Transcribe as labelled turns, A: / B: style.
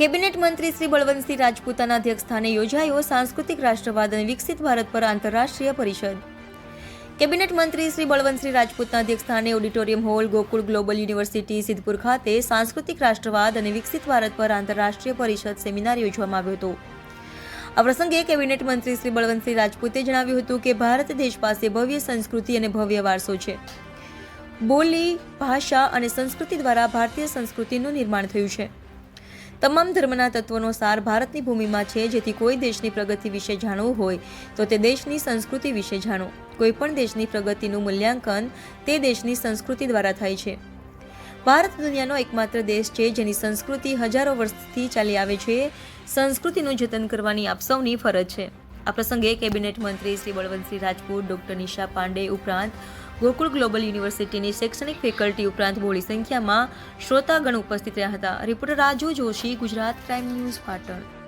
A: Cabinet મંત્રી શ્રી બળવંતસિંહ રાજપૂતાના અધ્યક્ષસ્થાને યોજાયો સાંસ્કૃતિક રાષ્ટ્રવાદ અને વિકસિત ભારત પર આંતરરાષ્ટ્રીય પરિષદ. કેબિનેટ મંત્રી શ્રી બળવંતસિંહ રાજપૂતના અધ્યક્ષસ્થાને auditorium hall, Gokul global university, Sidhpur ખાતે સાંસ્કૃતિક રાષ્ટ્રવાદ અને વિકસિત ભારત પર આંતરરાષ્ટ્રીય પરિષદ સેમિનાર યોજવામાં આવ્યો હતો. આ પ્રસંગે કેબિનેટ મંત્રી શ્રી બળવંતસિંહ રાજપૂતે જણાવ્યું હતું કે ભારત દેશ પાસે ભવ્ય સંસ્કૃતિ અને ભવ્ય વારસો છે. બોલી, ભાષા અને સંસ્કૃતિ દ્વારા ભારતીય સંસ્કૃતિનું નિર્માણ થયું છે. તમામ ધર્મના તત્વોનો સાર ભારતની ભૂમિમાં છે, જેથી કોઈ દેશની પ્રગતિ વિશે જાણવું હોય તો તે દેશની સંસ્કૃતિ વિશે જાણો. કોઈ પણ દેશની પ્રગતિનું મૂલ્યાંકન તે દેશની સંસ્કૃતિ દ્વારા થાય છે. ભારત દુનિયાનો એકમાત્ર દેશ છે, જેની સંસ્કૃતિ હજારો વર્ષથી ચાલી આવે છે. સંસ્કૃતિનું જતન કરવાની આપ સૌની ફરજ છે. આ પ્રસંગે કેબિનેટ મંત્રી શ્રી બળવંતસિંહ રાજપૂત, ડોક્ટર નિશા પાંડે ઉપરાંત ગોકુળ ગ્લોબલ યુનિવર્સિટીની શૈક્ષણિક ફેકલ્ટી ઉપરાંત બોલી સંખ્યામાં શ્રોતાગણ ઉપસ્થિત રહ્યા હતા. Reporter Raju Joshi, Gujarat crime news Patan.